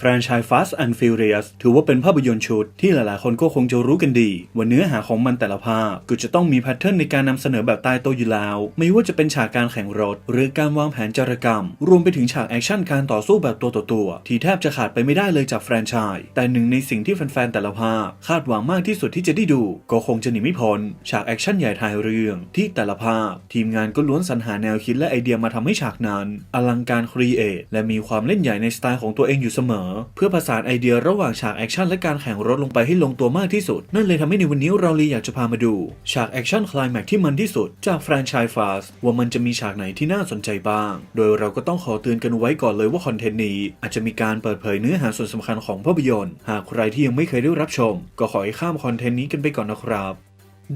แฟรนไชส์ Fast and Furious ถือว่าเป็นภาพยนตร์ชุดที่หลายๆ คนก็คงจะรู้กันดี ว่าเนื้อหาของมันแต่ละภาพก็จะต้องมีแพทเทิร์นในการนำเสนอแบบตายตัวอยู่แล้ว ไม่ว่าจะเป็นฉากการแข่งรถ หรือการวางแผนจารกรรม รวมไปถึงฉากแอคชั่นการต่อสู้แบบตัวต่อตัว ที่แทบจะขาดไปไม่ได้เลยจากแฟรนไชส์แต่หนึ่งในสิ่งที่แฟนๆแต่ละภาพคาดหวังมากที่สุดที่จะได้ดู ก็คงจะหนีไม่พ้นฉากแอคชั่นใหญ่ท้ายเรื่อง ที่แต่ละภาพทีมงานก็ล้วนสรรหาแนวคิดและไอเดียมาทำให้ฉากนั้น อลังการครีเอทและมีความเล่นใหญ่ในสไตล์ของตัวเองอยู่เสมอเพื่อผสานไอเดียระหว่างฉากแอคชั่นและการแข่งรถลงไปให้ลงตัวมากที่สุด นั่นเลยทำให้ในวันนี้เราเลยอยากจะพามาดู ฉากแอคชั่นคลายแม็กที่มันที่สุด จากแฟรนไชส์ฟาสว่ามันจะมีฉากไหนที่น่าสนใจบ้าง โดยเราก็ต้องขอเตือนกันไว้ก่อนเลยว่าคอนเทนต์นี้ อาจจะมีการเปิดเผยเนื้อหาส่วนสำคัญของภาพยนตร์ หากใครที่ยังไม่เคยได้รับชม ก็ขอให้ข้ามคอนเทนต์นี้กันไปก่อนนะครับ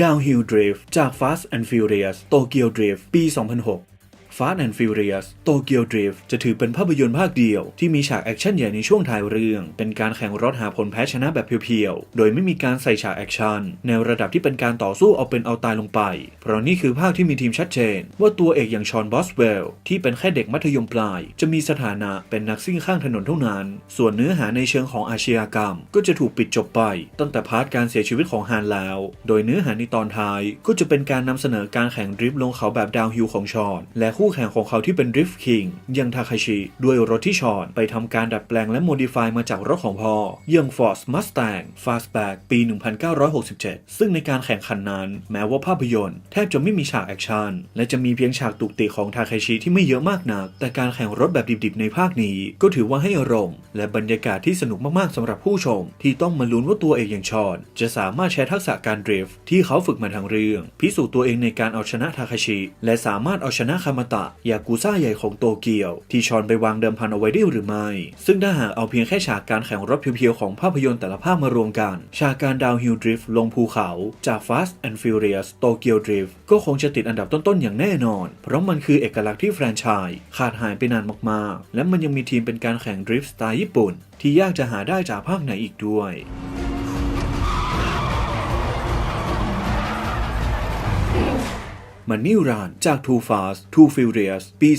Downhill Drift จาก Fast and Furious Tokyo Drift ปี 2006 Fast and Furious Tokyo Drift จะถือเป็นภาพยนตร์ภาคเดียว ที่มีฉากแอคชั่นใหญ่ในช่วงท้ายเรื่อง เป็นการแข่งรถหาผลแพ้ชนะแบบเพียวๆ โดยไม่มีการใส่ฉากแอคชั่นในระดับที่เป็นการต่อสู้เอาเป็นเอาตายลงไป เพราะนี่คือภาคที่มีทีมชัดเจน ว่าตัวเอกอย่างชอนบอสเวลที่เป็นแค่เด็กมัธยมปลาย จะมีสถานะเป็นนักซิ่งข้างถนนเท่านั้น ส่วนเนื้อหาในเชิงของอาชญากรรม ก็จะถูกปิดจบไป ตั้งแต่พาร์ทการเสียชีวิตของฮานแล้ว โดยเนื้อหาในตอนท้ายก็จะเป็นการนำเสนอการแข่งดริฟต์ลงเขาแบบดาวฮิลของชอนและคูแข่งของเขาที่เป็นดริฟต์คิงย่างทาคาชิ ด้วยรถที่ชอนไปทำการดัดแปลงและโมดิฟายมาจากรถของพ่อย่าง Ford Mustang Fastback ปี 1967 ซึ่งในการแข่งขันนั้น แม้ว่าภาพยนตร์แทบจะไม่มีฉากแอคชั่น และจะมีเพียงฉากตุกติของทาคาชิที่ไม่เยอะมากนัก แต่การแข่งรถแบบดิบๆในภาคนี้ ก็ถือว่าให้อารมณ์ และบรรยากาศที่สนุกมากๆสำหรับผู้ชม ที่ต้องมาลุ้นว่าตัวเอกอย่างชอน จะสามารถใช้ทักษะการดริฟท์ที่เขาฝึกมาทางเรื่อง พิสูจน์ตัวเองในการเอาชนะทาคาชิ และสามารถเอาชนะคามาตะยากุซ่าใหญ่ของโตเกียว ที่ชอนไปวางเดิมพันเอาไว้ได้หรือไม่ ซึ่งถ้าหากเอาเพียงแค่ฉากการแข่งรถเพียวๆของภาพยนตร์แต่ละภาคมารวมกัน ฉากการดาวฮิลดริฟท์ลงภูเขาจาก Fast and Furious Tokyo Drift ก็คงจะติดอันดับต้นๆอย่างแน่นอน เพราะมันคือเอกลักษณ์ที่แฟรนไชส์ขาดหายไปนานมากๆ และมันยังมีทีมเป็นการแข่งดริฟท์สไตล์ญี่ปุ่น ที่ยากจะหาได้จากภาคไหนอีกด้วย มันนี่รานจาก Too Fast Too Furious ปี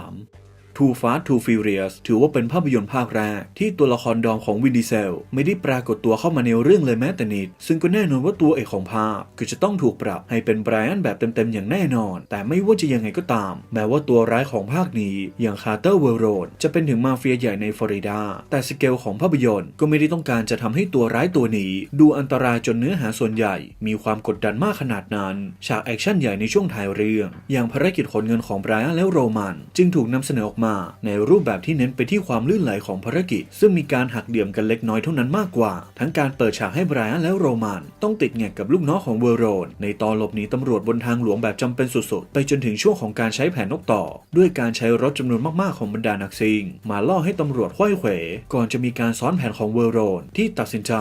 2003 Too Fast Too Furious ถือว่าเป็นภาพยนตร์ภาคแรก ที่ตัวละครดอมของวินดีเซล ไม่ได้ปรากฏตัวเข้ามาในเรื่องเลยแม้แต่นิด ซึ่งก็แน่นอนว่าตัวเอกของภาพก็จะต้องถูกปรับให้เป็นไบรอันแบบเต็มๆอย่างแน่นอน แต่ไม่ว่าจะยังไงก็ตาม แม้ว่าตัวร้ายของภาคนี้อย่างคาร์เตอร์เวลโรนจะเป็นถึงมาเฟียใหญ่ในฟลอริดา แต่สเกลของภาพยนตร์ก็ไม่ได้ต้องการจะทำให้ตัวร้ายตัวนี้ ดูอันตรายจนเนื้อหาส่วนใหญ่ มีความกดดันมากขนาดนั้น ฉากแอคชั่นใหญ่ในช่วงท้ายเรื่อง อย่างภารกิจขนเงินของไบรอันและโรมัน จึงถูกนำเสนอออกมาในรูปแบบที่เน้นไปที่ความลื่นไหลของภารกิจ ซึ่งมีการหักเดี่ยมกันเล็กน้อยเท่านั้นมากกว่า ทั้งการเปิดฉากให้ไบรอันและโรมันต้องติดแงกกับลูกน้องของเวอร์โรน ในตอนหลบหนีตำรวจบนทางหลวงแบบจำเป็นสุดๆ ไปจนถึงช่วงของการใช้แผนนกต่อ ด้วยการใช้รถจำนวนมากๆของบรรดานักซิง มาล่อให้ตำรวจห้อยเขวก่อนจะมีการซ้อนแผนของเวอร์โรน ที่ตัดสินใจ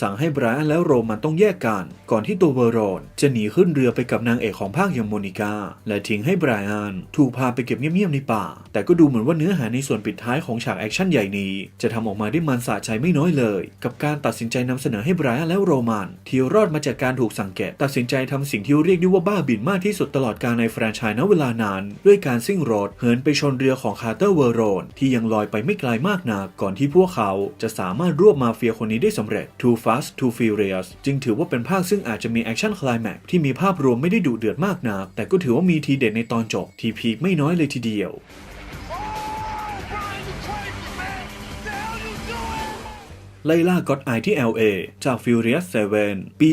สั่งให้ไบรอันและโรมันต้องแยกกัน ก่อนที่ตัวเวอร์โรน จะหนีขึ้นเรือไปกับนางเอกของภาคอย่างโมนิกาและทิ้งให้ไบรอันถูกพาไปเก็บเงียบๆในป่า แต่ก็ดูเหมือนว่าเนื้อหาในส่วนปิดท้ายของฉากแอคชั่นใหญ่นี้ จะทำออกมาได้มันสะใจไม่น้อยเลย กับการตัดสินใจนำเสนอให้ไบรอันและโรมัน ที่รอดมาจากการถูกสังเกตตัดสินใจทำสิ่งที่เรียกได้ว่าบ้าบินมากที่สุดตลอดการในแฟรนไชส์ณเวลานั้นด้วยการซิ่งรถเหินไปชนเรือของคาร์เตอร์เวอร์โรนที่ยังลอยไปไม่ไกลมากนักก่อนที่พวกเขาจะสามารถรวบมาเฟียคนนี้ได้สำเร็จ Too Fast Too Furious จึงถือว่าเป็นภาคซึ่งอาจจะมีแอคชั่นคลายแม็กที่มีภาพรวมไม่ได้ดุเดือดมากนักแต่ก็ถือว่ามีทีเด็ดในตอนจบที่พีคไม่น้อยเลยทีเดียว ไล่ล่าก็อดไอที่ LA จาก Furious 7 ปี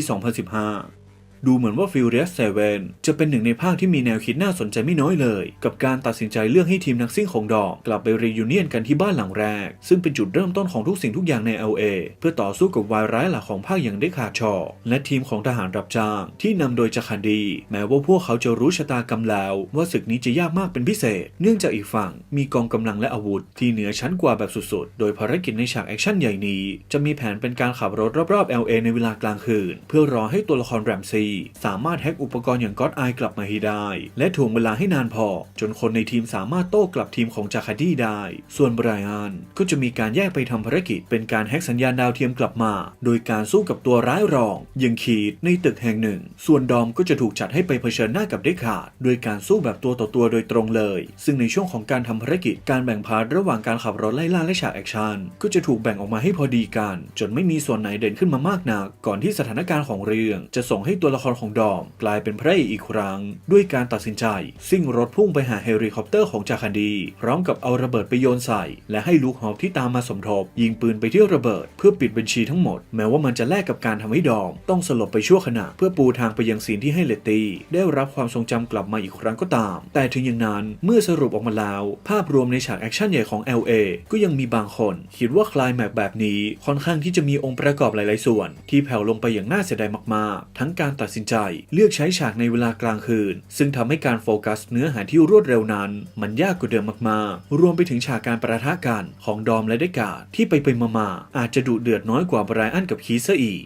2015 ดูเหมือนว่า Furious 7 จะเป็นหนึ่งในภาคที่มีแนวคิดน่าสนใจไม่น้อยเลย กับการตัดสินใจเลือกให้ทีมนักซิ่งของดอก กลับไปรียูเนียนกันที่บ้านหลังแรก ซึ่งเป็นจุดเริ่มต้นของทุกสิ่งทุกอย่างใน LA เพื่อต่อสู้กับวายร้ายหลักของภาคอย่างได้ขาดชอ และทีมของทหารรับจ้าง ที่นำโดยจาคันดี แม้ว่าพวกเขาจะรู้ชะตากรรมแล้ว ว่าศึกนี้จะยากมากเป็นพิเศษ เนื่องจากอีกฝั่ง มีกองกำลังและอาวุธ ที่เหนือชั้นกว่าแบบสุดๆ โดยภารกิจในฉากแอคชั่นใหญ่นี้ จะมีแผนเป็นการขับรถรอบๆ LA ในเวลากลางคืน เพื่อรอให้ตัวละครแรมซีสามารถแฮ็กอุปกรณ์อย่างก็อดไอกลับมาให้ได้ และถ่วงเวลาให้นานพอ จนคนในทีมสามารถโต้กลับทีมของจาคาดี้ได้ ส่วนไบรอันก็จะมีการแยกไปทำภารกิจ เป็นการแฮ็กสัญญาณดาวเทียมกลับมา โดยการสู้กับตัวร้ายรองอย่างขีดในตึกแห่งหนึ่ง ส่วนดอมก็จะถูกจัดให้ไปเผชิญหน้ากับเดคาด โดยการสู้แบบตัวต่อตัวโดยตรงเลย ซึ่งในช่วงของการทำภารกิจการแบ่งพาร์ทระหว่างการขับรถไล่ล่าและฉากแอคชั่นก็จะถูกแบ่งออกมาให้พอดีกัน จนไม่มีส่วนไหนเด่นขึ้นมามากนักก่อนที่สถานการณ์ของเรื่อง จะส่งให้ตัวละครของดอมกลายเป็นพระเอกอีกครั้ง ด้วยการตัดสินใจ ซิ่งรถพุ่งไปหาเฮลิคอปเตอร์ของจาคันดี พร้อมกับเอาระเบิดไปโยนใส่ และให้ลูกฮอปที่ตามมาสมทบ ยิงปืนไปที่ระเบิด เพื่อปิดบัญชีทั้งหมด แม้ว่ามันจะแลกกับการทำให้ดอม ต้องสลบไปชั่วขณะ เพื่อปูทางไปยังซีนที่ให้เลตตี้ได้รับความทรงจำกลับมาอีกครั้งก็ตาม แต่ถึงอย่างนั้นเมื่อสรุปออกมาแล้ว ภาพรวมในฉากแอคชั่นใหญ่ของ LA ก็ยังมีบางคนคิดว่าคลายแม็กแบบนี้ค่อนข้างที่จะมีองค์ประกอบหลาย ๆ ส่วน ที่แผ่วลงไปอย่างน่าเสียดายมาก ๆ ทั้งการตัดสินใจ เลือกใช้ฉากในเวลากลางคืน ซึ่งทำให้การโฟกัสเนื้อหาที่รวดเร็วนั้น มันยากกว่าเดิมมากๆ รวมไปถึงฉากการประทะกันของดอมและเดกาที่ไปไปมาๆอาจจะดุเดือดน้อยกว่าไบรอันกับคีซะอีก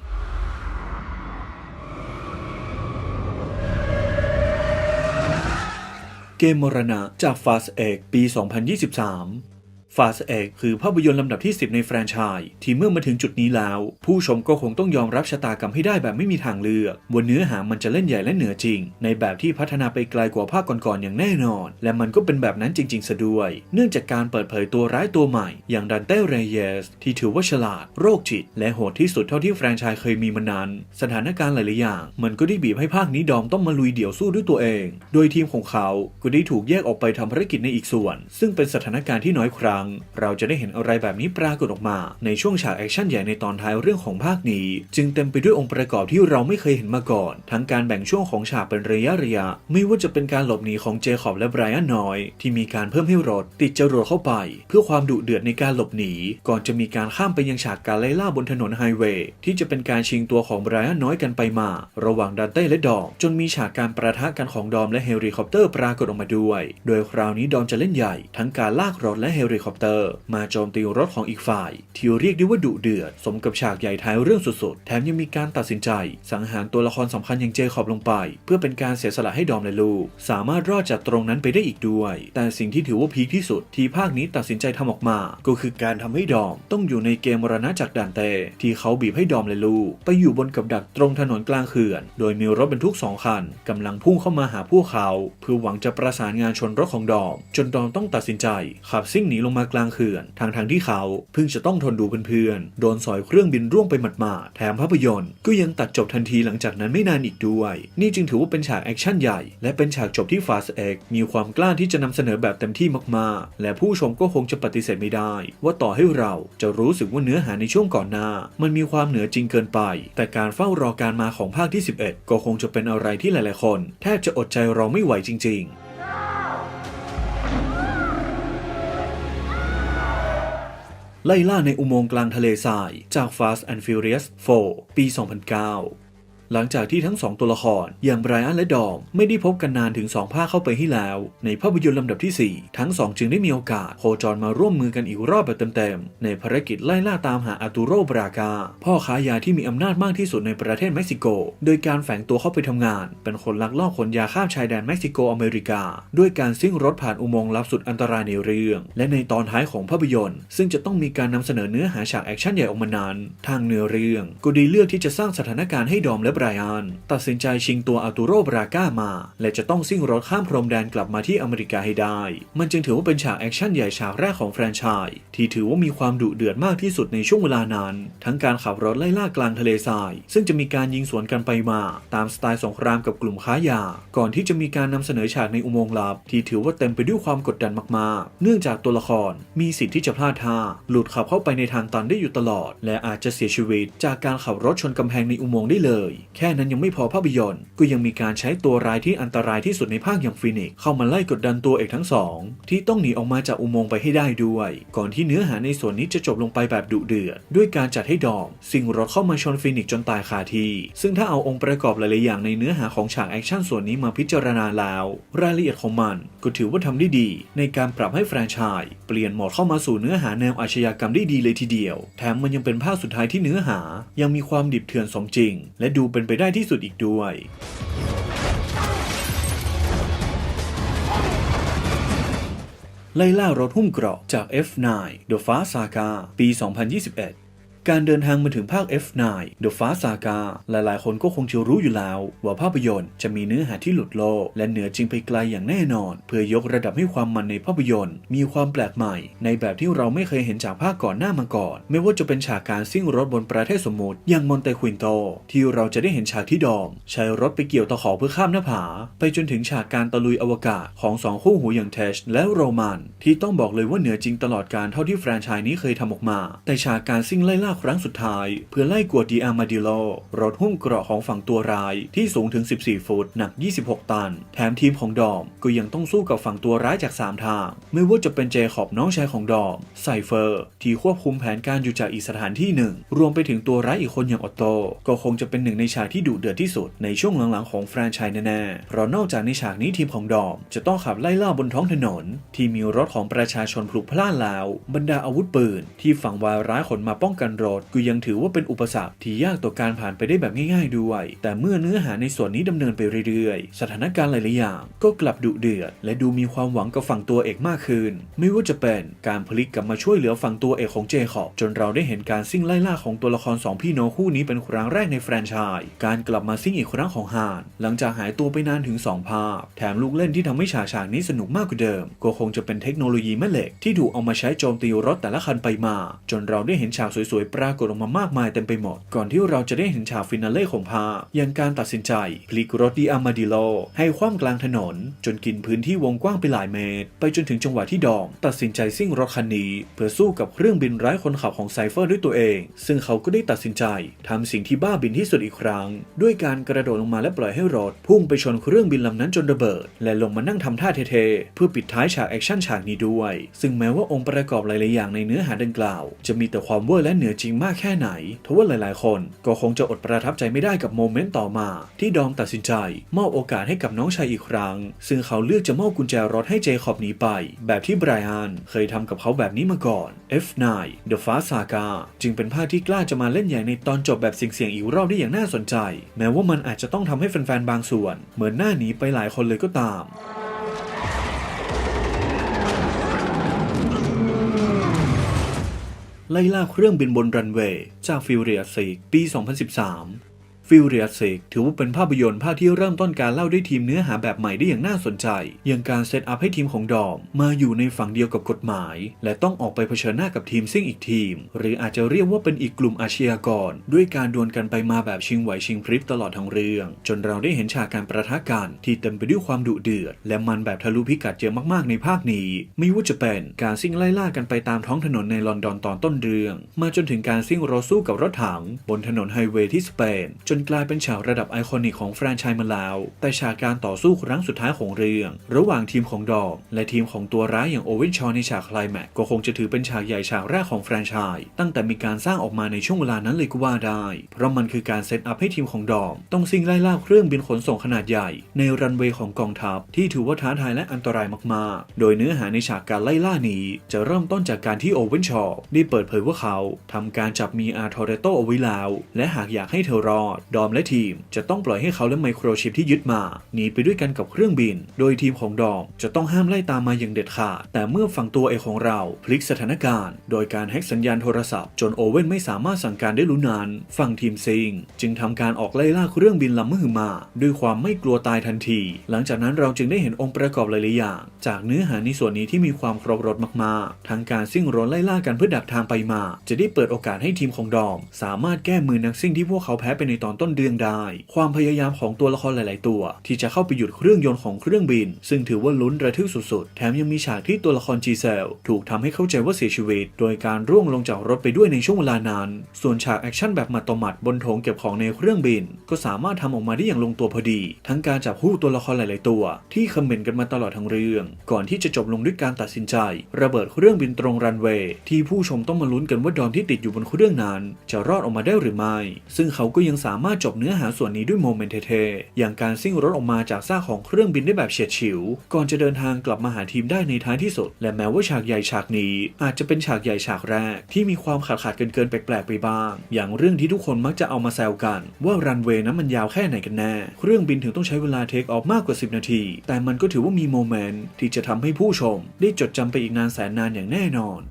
เกมมรณะจาก Fast X ปี 2023 Fast X คือภาพยนตร์ลำดับที่ 10 ในแฟรนไชส์ที่เมื่อมาถึงจุดนี้แล้ว ผู้ชมก็คงต้องยอมรับชะตากรรมให้ได้แบบไม่มีทางเลือกว่าเนื้อหามันจะเล่นใหญ่และเหนือจริง ในแบบที่พัฒนาไปไกลกว่าภาคก่อนๆอย่างแน่นอน และมันก็เป็นแบบนั้นจริงๆซะด้วย เนื่องจากการเปิดเผยตัวร้ายตัวใหม่ อย่างดันเต้เรเยส ที่ถือว่าฉลาด โรคจิต และโหดที่สุดเท่าที่แฟรนไชส์เคยมีมานานสถานการณ์หลายๆอย่าง มันก็ได้บีบให้ภาคนี้ดอมต้องมาลุยเดี่ยวสู้ด้วยตัวเอง โดยทีมของเขาก็ได้ถูกแยกออกไปทำภารกิจในอีกส่วน ซึ่งเป็นสถานการณ์ที่น้อยครั้ง เราจะได้เห็นอะไรแบบนี้ปรากฏออกมา ในช่วงฉากแอคชั่นใหญ่ในตอนท้ายเรื่องของภาคนี้ จึงเต็มไปด้วยองค์ประกอบที่เราไม่เคยเห็นมาก่อน ทั้งการแบ่งช่วงของฉากเป็นระยะระยะ ไม่ว่าจะเป็นการหลบหนีของเจคอบและไบรอันน้อย ที่มีการเพิ่มให้รถติดจรวดเข้าไป เพื่อความดุเดือดในการหลบหนี ก่อนจะมีการข้ามไปยังฉากการไล่ล่าบนถนนไฮเวย์ที่จะเป็นการชิงตัวของไบรอันน้อยกันไปมา ระหว่างดันเต้และดอมจนมีฉากการประทะกันของดอมและเฮลิคอปเตอร์ปรากฏออกมาด้วย โดยคราวนี้ดอมจะเล่นใหญ่ ทั้งการลากรถและเฮลิคอปเตอร์ มาโจมตีรถของอีกฝ่าย ที่เรียกได้ว่าดุเดือด สมกับฉากใหญ่ท้ายเรื่องสุดๆ แถมยังมีการตัดสินใจ สังหารตัวละครสำคัญอย่างเจคอบลงไป เพื่อเป็นการเสียสละให้ดอมและลูก สามารถรอดจากตรงนั้นไปได้อีกด้วย แต่สิ่งที่ถือว่าพีคที่สุดที่ภาคนี้ตัดสินใจทำออกมา ก็คือการทำให้ดอมต้องอยู่ในเกมมรณะจากด่านเตที่เขาบีบให้ดอมและลูก ไปอยู่บนกับดักตรงถนนกลางเขื่อน โดยมีรถบรรทุกสองคันกำลังพุ่งเข้ามาหาพวกเขา เพื่อหวังจะประสานงานชนรถของดอม จนดอมต้องตัดสินใจขับซิ่งหนีลงมากลางเขื่อนทางทางที่เขาเพิ่งจะต้องทนดูเพื่อนๆโดนสอยเครื่องบินร่วงไปหมาดๆแถมภาพยนตร์ก็ยังตัดจบทันทีหลังจากนั้นไม่นานอีกด้วย นี่จึงถือว่าเป็นฉากแอคชั่นใหญ่ และเป็นฉากจบที่ Fast X มีความกล้าที่จะนำเสนอแบบเต็มที่มากๆ และผู้ชมก็คงจะปฏิเสธไม่ได้ ว่าต่อให้เราจะรู้สึกว่าเนื้อหาในช่วงก่อนหน้า มันมีความเหนือจริงเกินไป แต่การเฝ้ารอการมาของภาคที่ 11 ก็คงจะเป็นอะไรที่หลายๆคน แทบจะอดใจรอไม่ไหวจริง ๆ ไล่ล่าในอุโมงค์กลางทะเลทรายจาก Fast and Furious 4 ปี 2009 หลังจากที่ทั้งสองตัวละคร อย่างไบรอันและดอม ไม่ได้พบกันนานถึง 2 ภาคเข้าไปให้แล้ว ในภาพยนตร์ลำดับที่ 4 ทั้งสองจึงได้มีโอกาสโคจรมาร่วมมือกันอีกรอบแบบเต็มๆ ในภารกิจไล่ล่าตามหาอาตูโรบรากา พ่อค้ายาที่มีอำนาจมากที่สุดในประเทศเม็กซิโก โดยการแฝงตัวเข้าไปทำงาน เป็นคนลักลอบขนยาข้ามชายแดนเม็กซิโกอเมริกา ด้วยการซิ่งรถผ่านอุโมงค์ลับสุดอันตรายในเรื่อง และในตอนท้ายของภาพยนตร์ ซึ่งจะต้องมีการนำเสนอเนื้อหาฉากแอคชั่นใหญ่ออกมานั้น ทางเนื้อเรื่องก็ดีเลือกที่จะสร้างสถานการณ์ให้ดอมและไรอันตัดสินใจชิงตัวอาตูโรบราก้ามา และจะต้องซิ่งรถข้ามพรมแดนกลับมาที่อเมริกาให้ได้ มันจึงถือว่าเป็นฉากแอคชั่นใหญ่ฉากแรกของแฟรนไชส์ที่ถือว่ามีความดุเดือดมากที่สุดในช่วงเวลานั้น ทั้งการขับรถไล่ล่ากลางทะเลทราย ซึ่งจะมีการยิงสวนกันไปมา ตามสไตล์สงครามกับกลุ่มค้ายา ก่อนที่จะมีการนำเสนอฉากในอุโมงค์ลับ ที่ถือว่าเต็มไปด้วยความกดดันมากๆ เนื่องจากตัวละครมีสิทธิ์ที่จะพลาดท่าหลุดขับเข้าไปในทางตันได้อยู่ตลอด และอาจจะเสียชีวิต จากการขับรถชนกำแพงในอุโมงค์ได้เลยแค่นั้นยังไม่พอภาพยนตร์ก็ยังมีการใช้ตัวร้ายที่อันตรายที่สุดในภาคอย่างฟินิกเข้ามาไล่กดดันตัวเอกทั้งสองที่ต้องหนีออกมาจากอุโมงค์ไปให้ได้ด้วย ก่อนที่เนื้อหาในส่วนนี้จะจบลงไปแบบดุเดือดด้วยการจัดให้ดอมสิ่งรถเข้ามาชนฟินิกจนตายคาที่ซึ่งถ้าเอาองค์ประกอบหลายๆอย่างในเนื้อหาของฉากแอคชั่นส่วนนี้มาพิจารณาแล้ว รายละเอียดของมันก็ถือว่าทำได้ดี ในการปรับให้แฟรนไชส์เปลี่ยนโหมดเข้ามาสู่เนื้อหาแนวอาชญากรรมได้ดีเลยทีเดียว แถมมันยังเป็นภาคสุดท้ายที่เนื้อหา ยังมีความดิบเถื่อนสมจริง และดูเป็นเป็นไปได้ที่สุดอีกด้วย ไล่ล่ารถหุ้มเกราะจาก F9 The Fast Saga ปี 2021 การเดินทางมาถึงภาค F9 The Fast Saga หลายๆ คนก็คงจะรู้อยู่แล้ว ว่าภาพยนตร์จะมีเนื้อหาที่หลุดโลก และเหนือจริงไปไกลอย่างแน่นอน เพื่อยกระดับให้ความมันในภาพยนตร์ มีความแปลกใหม่ ในแบบที่เราไม่เคยเห็นจากภาคก่อนหน้ามาก่อน ไม่ว่าจะเป็นฉากการซิ่งรถบนประเทศสมมุติ อย่างมอนเตควินโต ที่เราจะได้เห็นฉากที่ดอม ใช้รถไปเกี่ยวตะขอเพื่อข้ามหน้าผา ไปจนถึงฉากการตะลุยอวกาศของสองคู่หูอย่างเทชและโรมัน ที่ต้องบอกเลยว่าเหนือจริงตลอดการเท่าที่แฟรนไชส์นี้เคยทำออกมา แต่ฉากการซิ่งไล่ล่าครั้งสุดท้าย เพื่อไล่กวดดีอาร์มาดิโลรถหุ้มเกราะของฝั่งตัวร้ายที่สูงถึง 14 ฟุตหนัก 26 ตัน แถมทีมของดอมก็ยังต้องสู้กับฝั่งตัวร้ายจาก 3 ทาง ไม่ว่าจะเป็นเจคอบน้องชายของดอมไซเฟอร์ ที่ควบคุมแผนการอยู่จากอีกสถานที่หนึ่ง รวมไปถึงตัวร้ายอีกคนอย่างออตโต ก็คงจะเป็นหนึ่งในฉากที่ดุเดือดที่สุดในช่วงหลังๆของแฟรนไชส์แน่ๆเพราะนอกจากในฉากนี้ทีมของดอมจะต้องขับไล่ล่าบนท้องถนน ที่มีรถของประชาชนพลุกพล่านแล้ว บรรดาอาวุธปืน ที่ฝั่งวายร้ายขนมาป้องกันรถก็ยังถือว่าเป็นอุปสรรคที่ยากต่อการผ่านไปได้แบบง่าย ๆ ด้วย แต่เมื่อเนื้อหาในส่วนนี้ดำเนินไปเรื่อยๆ สถานการณ์หลายๆอย่าง ก็กลับดุเดือด และดูมีความหวังกับฝั่งตัวเอกมากขึ้น ไม่ว่าจะเป็นการพลิกกลับมาช่วยเหลือฝั่งตัวเอกของเจคอบจนเราได้เห็นการซิ่งไล่ล่าของตัวละครสองพี่น้องคู่นี้เป็นครั้งแรกในแฟรนไชส์การกลับมาซิ่งอีกครั้งของฮานหลังจากหายตัวไปนานถึง 2 ภาพ แถมลูกเล่นที่ทำให้ฉากฉากนี้สนุกมากกว่าเดิม ก็คงจะเป็นเทคโนโลยีแม่เหล็กที่ถูกเอามาใช้โจมตีรถแต่ละคันไปมา จนเราได้เห็นฉากสวยๆปรากฏออกมามากมายเต็มไปหมด ก่อนที่เราจะได้เห็นฉากฟินาเล่ของภาพอย่างการตัดสินใจ พลิกรถดีอาร์มาดิโล ให้คว่ำกลางถนน จนกินพื้นที่วงกว้างไปหลายเมตร ไปจนถึงจังหวะที่ดอมตัดสินใจซิ่งรถคันนี้ เพื่อสู้กับเครื่องบินไร้คนขับของไซเฟอร์ด้วยตัวเอง ซึ่งเขาก็ได้ตัดสินใจทำสิ่งที่บ้าบินที่สุดอีกครั้ง ด้วยการกระโดดลงมาและปล่อยให้รถพุ่งไปชนเครื่องบินลำนั้นจนระเบิด และลงมานั่งทำท่าเท่ๆเพื่อปิดท้ายฉากแอคชั่นฉากนี้ด้วย ซึ่งแม้ว่าองค์ประกอบหลายๆอย่างในเนื้อหาดังกล่าว จะมีแต่ความเวอร์และเหนือจริงมากแค่ไหนทว่าหลายๆ คนก็คงจะอดประทับใจไม่ได้กับโมเมนต์ต่อมา ที่ดอมตัดสินใจมอบโอกาสให้กับน้องชายอีกครั้ง ซึ่งเขาเลือกจะมอบกุญแจรถให้เจคอบหนีไป แบบที่ไบรอันเคยทำกับเขาแบบนี้มาก่อน F9 The Fast Saga จึงเป็นภาคที่กล้าจะมาเล่นใหญ่ในตอนจบแบบเสี่ยงๆอีกรอบได้อย่างน่าสนใจ แม้ว่ามันอาจจะต้องทำให้แฟนๆบางส่วน เหมือนหน้าหนีไปหลายคนเลยก็ตาม ไล่ล่าเครื่องบินบนรันเวย์จากฟิวเรียซีปี 2013 ฟิวเรียเซกถือว่าเป็นภาพยนตร์ภาคที่เริ่มต้นการเล่าด้วยทีมเนื้อหาแบบใหม่ได้อย่างน่าสนใจ อย่างการเซตอัพให้ทีมของดอมมาอยู่ในฝั่งเดียวกับกฎหมาย และต้องออกไปเผชิญหน้ากับทีมซิ่งอีกทีม หรืออาจจะเรียกว่าเป็นอีกกลุ่มอาชญากร ด้วยการดวลกันไปมาแบบชิงไหวชิงพริบตลอดทั้งเรื่อง จนเราได้เห็นฉากการประทะกันที่เต็มไปด้วยความดุเดือด และมันแบบทะลุพิกัดเยอะมากๆในภาคนี้ ไม่ว่าจะเป็นการซิ่งไล่ล่ากันไปตามท้องถนนในลอนดอนตอนต้นเรื่อง มาจนถึงการซิ่งรถสู้กับรถถัง บนถนนไฮเวย์ที่สเปนจนกลายเป็นฉากระดับไอคอนิกของแฟรนไชส์มาแล้ว แต่ฉากการต่อสู้ครั้งสุดท้ายของเรื่อง ระหว่างทีมของดอมและทีมของตัวร้ายอย่างโอเวนชอในฉากไคลแม็กก็คงจะถือเป็นฉากใหญ่ฉากแรกของแฟรนไชส์ตั้งแต่มีการสร้างออกมาในช่วงเวลานั้นเลยก็ว่าได้ เพราะมันคือการเซตอัพให้ทีมของดอมต้องซิ่งไล่ล่าเครื่องบินขนส่งขนาดใหญ่ ในรันเวย์ของกองทัพที่ถือว่าท้าทายและอันตรายมากๆ โดยเนื้อหาในฉากการไล่ล่านี้ จะเริ่มต้นจากการที่โอเวนชอได้เปิดเผยว่าเขาทำการจับมีอาร์ทอเรโตเอาไว้แล้ว และหากอยากให้เธอรอดดอมและทีมจะต้องปล่อยให้เขาและไมโครชิปที่ยึดมาหนีไปด้วยกันกับเครื่องบิน โดยทีมของดอมจะต้องห้ามไล่ตามมาอย่างเด็ดขาด แต่เมื่อฝั่งตัวเอกของเราพลิกสถานการณ์ โดยการแฮ็กสัญญาณโทรศัพท์ จนโอเว่นไม่สามารถสั่งการได้รู้นานฝั่งทีมซิงจึงทำการออกไล่ล่าเครื่องบินลำมือมา ด้วยความไม่กลัวตายทันที หลังจากนั้นเราจึงได้เห็นองค์ประกอบหลายๆอย่าง จากเนื้อหาในส่วนนี้ที่มีความครบรถมากๆทั้งการซิ่งรถไล่ล่ากันเพื่อดักทางไปมา จะได้เปิดโอกาสให้ทีมของดอม สามารถแก้มือนักซิ่งที่พวกเขาแพ้ไปในตอนต้นเรื่องได้ ความพยายามของตัวละครหลาย ๆ ตัว ที่จะเข้าไปหยุดเครื่องยนต์ของเครื่องบิน ซึ่งถือว่าลุ้นระทึกสุด ๆ แถมยังมีฉากที่ตัวละครจีเซลถูกทำให้เข้าใจว่าเสียชีวิต โดยการร่วงลงจากรถไปด้วยในช่วงเวลานั้น ส่วนฉากแอคชั่นแบบหมัดต่อหมัดบนโถงเก็บของในเครื่องบิน ก็สามารถทำออกมาได้อย่างลงตัวพอดี ทั้งการจับคู่ตัวละครหลาย ๆ ตัว ที่คอมเมนต์กันมาตลอดทั้งเรื่อง ก่อนที่จะจบลงด้วยการตัดสินใจ ระเบิดเครื่องบินตรงรันเวย์ที่ผู้ชมต้องมาลุ้นกันว่าดอมที่ติดอยู่บนเครื่องนั้น จะรอดออกมาได้หรือไม่ ซึ่งเขาก็ยังสาามารถจบเนื้อหาส่วนนี้ด้วยโมเมนต์เท่ๆอย่างการซิ่งรถออกมาจากซากของเครื่องบินได้แบบเฉียดฉิว ก่อนจะเดินทางกลับมาหาทีมได้ในท้ายที่สุด และแม้ว่าฉากใหญ่ฉากนี้อาจจะเป็นฉากใหญ่ฉากแรก ที่มีความขาดขาดเกินเกินๆแปลกๆไปบ้าง อย่างเรื่องที่ทุกคนมักจะเอามาแซวกัน ว่ารันเวย์นั้นมันยาวแค่ไหนกันแน่ เครื่องบินถึงต้องใช้เวลาเทคออฟมากกว่า 10 นาที แต่มันก็ถือว่ามีโมเมนต์ที่จะทำให้ผู้ชม ได้จดจำไปอีกนานแสนนานอย่างแน่นอน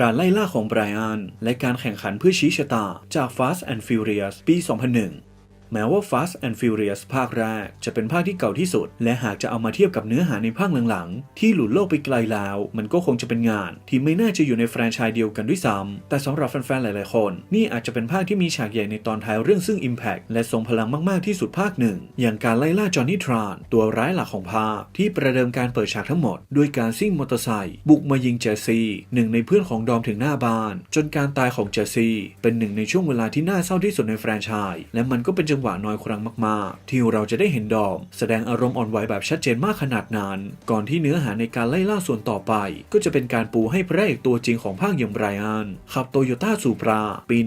การไล่ล่าของไบรอันและการแข่งขันเพื่อชี้ชะตาจาก Fast and Furious ปี 2001 แม้ว่า Fast and Furious ภาคแรกจะเป็นภาคที่เก่าที่สุด และหากจะเอามาเทียบกับเนื้อหาในภาคหลังๆ ที่หลุดโลกไปไกลแล้ว มันก็คงจะเป็นงาน ที่ไม่น่าจะอยู่ในแฟรนไชส์เดียวกันด้วยซ้ำแต่สำหรับแฟนๆ หลายๆ คน นี่อาจจะเป็นภาคที่มีฉากใหญ่ในตอนท้ายเรื่องซึ่ง Impact และทรงพลังมากๆที่สุดภาคหนึ่งอย่างการไล่ล่าจอห์นนี่ทรานตัวร้ายหลักของภาคที่ประเดิมการเปิดฉากทั้งหมดด้วยการซิ่งมอเตอร์ไซค์บุกมายิงเจสซี่หนึ่งในเพื่อนของดอมถึงหน้าบ้าน จนการตายของเจสซี่เป็นหนึ่งในช่วงเวลาที่น่าเศร้าที่สุดในแฟรนไชส์และมันก็เป็นจังหวะน้อยครั้งมากๆ ที่เราจะได้เห็นดอม แสดงอารมณ์อ่อนไหวแบบชัดเจนมากขนาดนั้น ก่อนที่เนื้อหาในการไล่ล่าส่วนต่อไป ก็จะเป็นการปูให้พระเอกตัวจริงของภาคอย่างไบรอัน ขับโตโยต้าสูปรา ปี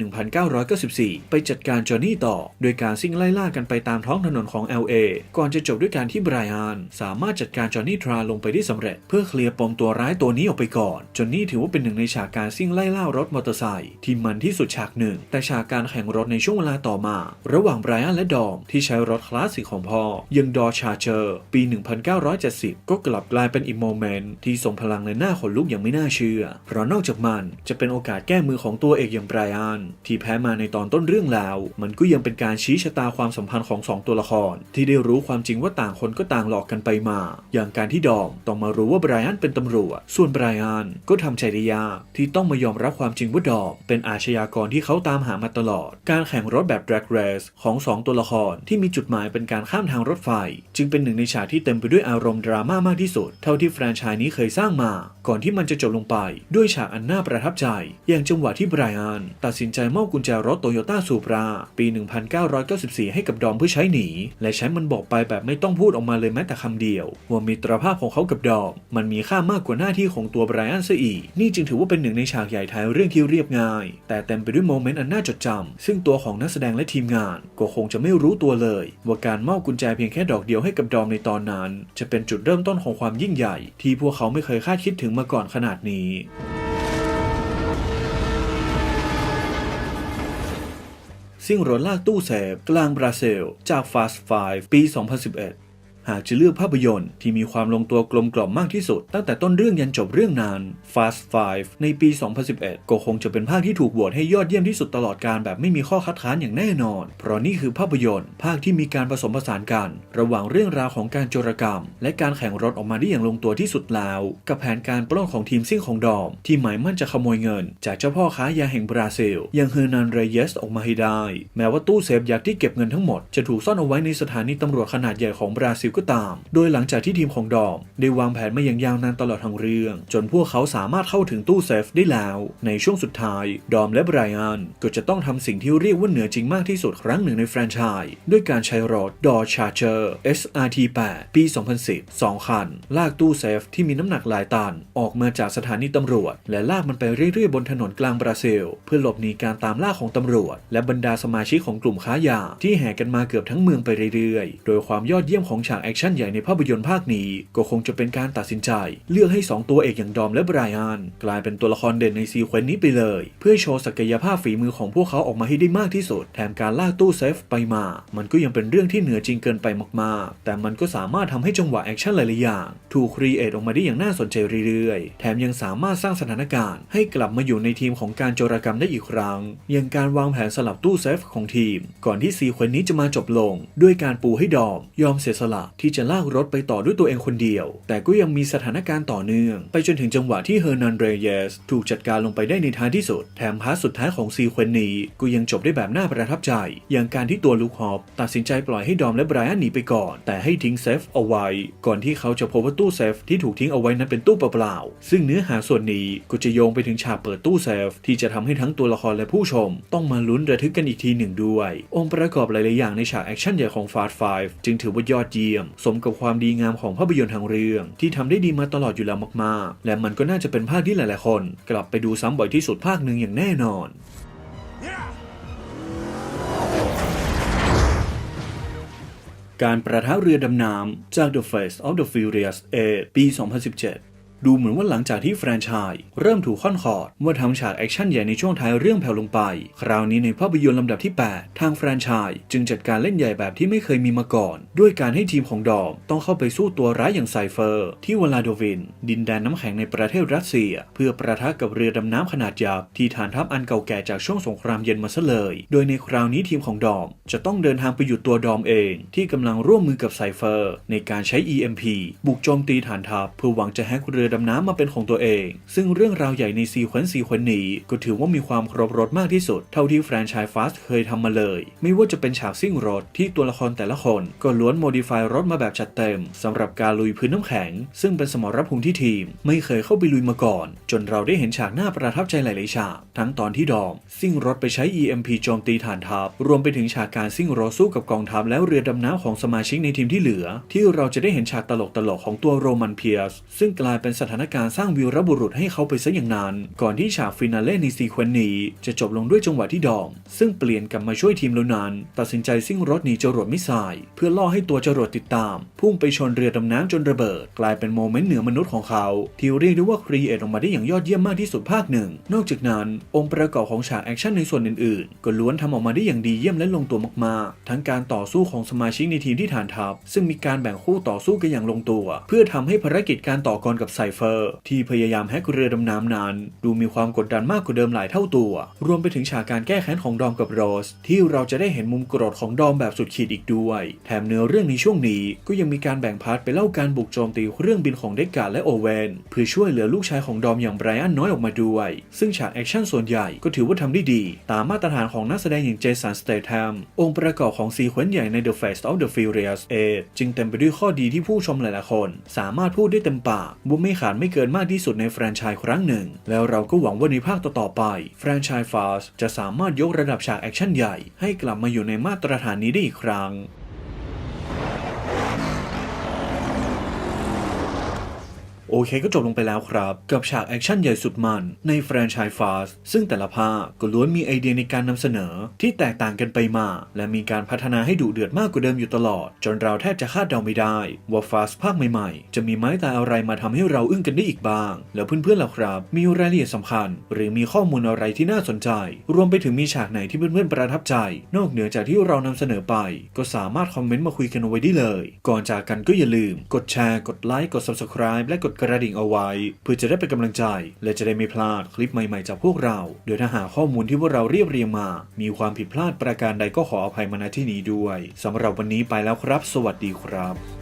1994 ไปจัดการจอห์นนี่ต่อ โดยการซิ่งไล่ล่ากันไปตามท้องถนนของ LA ก่อนจะจบด้วยการที่ไบรอันสามารถจัดการจอห์นนี่ทราลงไปได้สำเร็จ เพื่อเคลียร์ปมตัวร้ายตัวนี้ออกไปก่อนจอห์นนี่ถือว่าเป็นหนึ่งในฉากการซิ่งไล่ล่ารถมอเตอร์ไซค์ที่มันที่สุดฉากหนึ่ง แต่ฉากการแข่งรถในช่วงเวลาต่อมา ระหว่างไบรอันและดอมที่ใช้รถคลาสสิกของพ่อยังดอชาร์เจอร์ปี 1970 ก็กลับกลายเป็นอีโมเมนต์ที่ส่งพลังในหน้าขนลุกอย่างไม่น่าเชื่อ เพราะนอกจากมันจะเป็นโอกาสแก้มือของตัวเอกอย่างไบรอันที่แพ้มาในตอนต้นเรื่องแล้ว มันก็ยังเป็นการชี้ชะตาความสัมพันธ์ของสองตัวละคร ที่ได้รู้ความจริงว่าต่างคนก็ต่างหลอกกันไปมา อย่างการที่ดอมต้องมารู้ว่าไบรอันเป็นตำรวจ ส่วนไบรอันก็ทำใจได้ยากที่ต้องมายอมรับความจริงว่าดอมเป็นอาชญากรที่เขาตามหามาตลอด การแข่งรถแบบ drag race ของสองตัวละครที่มีจุดหมายเป็นการข้ามทางรถไฟ จึงเป็นหนึ่งในฉากที่เต็มไปด้วยอารมณ์ดราม่ามากที่สุด เท่าที่แฟรนไชส์นี้เคยสร้างมา ก่อนที่มันจะจบลงไป ด้วยฉากอันน่าประทับใจ อย่างจังหวะที่ไบรอันตัดสินใจมอบกุญแจรถโตโยต้าสูปราปี 1994 ให้กับดอมเพื่อใช้หนี และใช้มันบอกไปแบบไม่ต้องพูดออกมาเลยแม้แต่คำเดียว ว่ามิตรภาพของเขากับดอมมันมีค่ามากกว่าหน้าที่ของตัวไบรอันซะอีก นี่จึงถือว่าเป็นหนึ่งในฉากใหญ่ท้ายเรื่องที่เรียบง่าย แต่เต็มไปด้วยโมเมนต์อันน่าจดจำซึ่งตัวของนักแสดงและทีมงานก็คงจะไม่รู้ตัวเลย ว่าการมอบกุญแจเพียงแค่ดอกเดียวให้กับดอมในตอนนั้น จะเป็นจุดเริ่มต้นของความยิ่งใหญ่ ที่พวกเขาไม่เคยคาดคิดถึงมาก่อนขนาดนี้ซิ่งรถลากตู้เซฟกลางบราซิล จาก Fast 5ปี 2011 หากจะเลือกภาพยนตร์ที่มีความลงตัวกลมกล่อมมากที่สุด ตั้งแต่ต้นเรื่องยันจบเรื่องนาน Fast 5ในปี 2011 ก็คงจะเป็นภาคที่ถูกโหวตให้ยอดเยี่ยมที่สุดตลอดการแบบไม่มีข้อคัดค้านอย่างแน่นอน เพราะนี่คือภาพยนตร์ ภาคที่มีการผสมผสานกัน ระหว่างเรื่องราวของการโจรกรรม และการแข่งรถออกมาได้อย่างลงตัวที่สุดแล้ว กับแผนการปล้นของทีมซิ่งของดอม ที่หมายมั่นจะขโมยเงิน จากเจ้าพ่อค้ายาแห่งบราซิลอย่างเฮอร์นันเรเยสออกมาให้ได้ แม้ว่าตู้เซฟยักษ์ที่เก็บเงินทั้งหมดจะถูกซ่อนเอาไว้ในสถานีตำรวจขนาดใหญ่ของบราซิลก็ตาม โดยหลังจากที่ทีมของดอมได้วางแผนมาอย่างยาวนานตลอดทั้งเรื่อง จนพวกเขาสามารถเข้าถึงตู้เซฟได้แล้ว ในช่วงสุดท้าย ดอมและไบรอันก็จะต้องทำสิ่งที่เรียกว่าเหนือจริงมากที่สุดครั้งหนึ่งในแฟรนไชส์ด้วยการใช้รถ Dodge Charger SRT8 ปี 2010 2 คัน ลากตู้เซฟที่มีน้ำหนักหลายตัน ออกมาจากสถานีตำรวจ และลากมันไปเรื่อยๆบนถนนกลางบราซิล เพื่อหลบหนีการตามล่าของตำรวจ และบรรดาสมาชิกของกลุ่มค้ายาที่แห่กันมาเกือบทั้งเมืองไปเรื่อยๆ โดยความยอดเยี่ยมของฉากแอคชั่นใหญ่ในภาพยนตร์ภาคนี้ ก็คงจะเป็นการตัดสินใจ เลือกให้ 2 ตัวเอกอย่างดอมและไบรอันกลายเป็นตัวละครเด่นในซีเควนต์นี้ไปเลย เพื่อโชว์ศักยภาพฝีมือของพวกเขาออกมาให้ได้มากที่สุด แถมการลากตู้เซฟไปมา มันก็ยังเป็นเรื่องที่เหนือจริงเกินไปมากๆ แต่มันก็สามารถทำให้จังหวะแอคชั่นหลายๆอย่างถูกครีเอทออกมาได้อย่างน่าสนใจเรื่อยๆ แถมยังสามารถสร้างสถานการณ์ ให้กลับมาอยู่ในทีมของการโจรกรรมได้อีกครั้ง อย่างการวางแผนสลับตู้เซฟของทีม ก่อนที่ซีเควนต์นี้จะมาจบลง ด้วยการปูให้ดอม ยอมเสียสละที่จะลากรถไปต่อด้วยตัวเองคนเดียว แต่ก็ยังมีสถานการณ์ต่อเนื่อง ไปจนถึงจังหวะที่เฮอร์นันเรเยสถูกจัดการลงไปได้ในท้ายที่สุด แถมพาร์ทสุดท้ายของซีเควนนี้ก็ยังจบได้แบบน่าประทับใจ อย่างการที่ตัวลูกฮอปตัดสินใจปล่อยให้ดอมและไบรอันหนีไปก่อน แต่ให้ทิ้งเซฟเอาไว้ ก่อนที่เขาจะพบว่าตู้เซฟที่ถูกทิ้งเอาไว้นั้นเป็นตู้เปล่าๆซึ่งเนื้อหาส่วนนี้ก็จะโยงไปถึงฉากเปิดตู้เซฟที่จะทำให้ทั้งตัวละครและผู้ชม ต้องมาลุ้นระทึกกันอีกทีหนึ่งด้วย องค์ประกอบหลายๆอย่างในฉากแอคชั่นใหญ่ของฟาสต์5จึงถือว่ายอดเยี่ยมสมกับความดีงามของภาพยนตร์ทางเรื่อง ที่ทำได้ดีมาตลอดอยู่แล้วมากๆ และมันก็น่าจะเป็นภาคที่หลายๆคน กลับไปดูซ้ำบ่อยที่สุดภาคหนึ่งอย่างแน่นอนการประทับเรือดำน้ำจาก The Face of the Furious 8 ปี 2017 ดูเหมือนว่าหลังจากที่แฟรนไชส์เริ่มถูกค่อนขอดว่าทำฉากแอคชั่นใหญ่ในช่วงท้ายเรื่องแผ่วลงไป คราวนี้ในภาพยนตร์ลำดับที่ 8 ทางแฟรนไชส์จึงจัดการเล่นใหญ่แบบที่ไม่เคยมีมาก่อน ด้วยการให้ทีมของดอมต้องเข้าไปสู้ตัวร้ายอย่างไซเฟอร์ ที่วลาโดวิน ดินแดนน้ำแข็งในประเทศรัสเซีย เพื่อประทะกับเรือดำน้ำขนาดยักษ์ที่ฐานทัพอันเก่าแก่จากช่วงสงครามเย็นมาซะเลย โดยในคราวนี้ทีมของดอมจะต้องเดินทางไปหยุดตัวดอมเอง ที่กำลังร่วมมือกับไซเฟอร์ ในการใช้ EMP บุกโจมตีฐานทัพเพื่อหวังจะแฮกเรือดำน้ำมาเป็นของตัวเอง ซึ่งเรื่องราวใหญ่ในซีเควนซ์ซีเควนซ์นี้ ก็ถือว่ามีความครบรถมากที่สุด เท่าที่แฟรนไชส์ฟาสเคยทำมาเลย ไม่ว่าจะเป็นฉากซิ่งรถที่ตัวละครแต่ละคนก็ล้วนโมดิฟายรถมาแบบจัดเต็มสำหรับการลุยพื้นน้ำแข็ง ซึ่งเป็นสมรภูมิที่ทีม ไม่เคยเข้าไปลุยมาก่อน จนเราได้เห็นฉากหน้าประทับใจหลายๆฉาก ทั้งตอนที่ดอมซิ่งรถไปใช้ EMP โจมตีฐานทัพ รวมไปถึงฉากการซิ่งรถสู้กับกองทัพแล้วเรือดำน้ำของสมาชิกในทีมที่เหลือ ที่เราจะได้เห็นฉากตลกๆของตัวโรมันเพียร์สซึ่งกลายเป็นสถานการณ์สร้างวีรบุรุษให้เขาไปซะอย่างนั้นก่อนที่ฉากฟินาเล่ในซีเควนต์นี้ จะจบลงด้วยจังหวะที่ดอมซึ่งเปลี่ยนกลับมาช่วยทีมแล้วนั้นตัดสินใจซิ่งรถหนีจรวดมิสไซล์เพื่อล่อให้ตัวจรวดติดตาม พุ่งไปชนเรือดำน้ำจนระเบิด กลายเป็นโมเมนต์เหนือมนุษย์ของเขาที่เรียกได้ว่าครีเอทออกมาได้อย่างยอดเยี่ยมมากที่สุดภาคหนึ่ง นอกจากนั้น องค์ประกอบของฉากแอคชั่นในส่วนอื่นๆ ก็ล้วนทำออกมาได้อย่างดีเยี่ยมและลงตัวมากๆ ทั้งการต่อสู้ของสมาชิกในทีมที่ฐานทัพ ซึ่งมีการแบ่งคู่ต่อสู้กันอย่างลงตัว เพื่อทำให้ภารกิจการต่อกรกับไซเฟอร์ ที่พยายามแฮกเรือดำน้ำนั้น ดูมีความกดดันมากกว่าเดิมหลายเท่าตัว รวมไปถึงฉากการแก้แค้นของดอมกับโรส ที่เราจะได้เห็นมุมโกรธของดอมแบบสุดขีดอีกด้วย แถมเนื้อเรื่องในช่วงนี้ก็ยังมีการแบ่งพาร์ทไปเล่าการบุกโจมตีเครื่องบินของเดกกาและโอเวนเพื่อช่วยเหลือลูกชายของดอมอย่างไบรอันน้อยออกมาด้วย ซึ่งฉากแอคชั่นส่วนใหญ่ก็ถือว่าทำได้ดี ตามมาตรฐานของนักแสดงอย่างเจสันสเตท a มองค์ประกอบของซีเควนต์ใหญ่ใน The Fast of the Furious 8จึงเต็มไปด้วยข้อดีที่ผู้ชมหลายๆคน สามารถพูดได้เต็มปากว่าไม่ขาดไม่เกินมากที่สุดในแฟรนไชส์ครั้งหนึ่ง แล้วเราก็หวังว่าในภาคต่อๆไป แฟรนไชส์ฟาสจะสามารถยกระดับฉากแอคชั่นใหญ่ ให้กลับมาอยู่ในมาตรฐานนี้ได้อีกครั้ง โอเคก็จบลงไปแล้วครับ กับฉากแอคชั่นใหญ่สุดมันในแฟรนไชส์ฟาสซึ่งแต่ละภาคก็ล้วนมีไอเดียในการนำเสนอที่แตกต่างกันไปมา และมีการพัฒนาให้ดุเดือดมากกว่าเดิมอยู่ตลอด จนเราแทบจะคาดเดาไม่ได้ ว่าฟาสภาคใหม่ๆ จะมีไม้ตายอะไรมาทำให้เราอึ้งกันได้อีกบ้าง แล้วเพื่อนๆล่ะครับ มีรายละเอียดสำคัญ หรือมีข้อมูลอะไรที่น่าสนใจ รวมไปถึงมีฉากไหนที่เพื่อนๆประทับใจ นอกเหนือจากที่เรานำเสนอไป ก็สามารถคอมเมนต์มาคุยกันเอาไว้ได้เลย ก่อนจากกันก็อย่าลืม กดแชร์กดไลค์กด subscribe และกดกระดิ่งเอาไว้ เพื่อจะได้เป็นกำลังใจ และจะได้ไม่พลาดคลิปใหม่ๆจากพวกเรา โดยถ้าหาข้อมูลที่พวกเราเรียบเรียงมา มีความผิดพลาดประการใดก็ขออภัยมาณที่นี้ด้วยสำหรับวันนี้ไปแล้วครับ สวัสดีครับ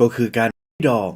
ก็คือการดอง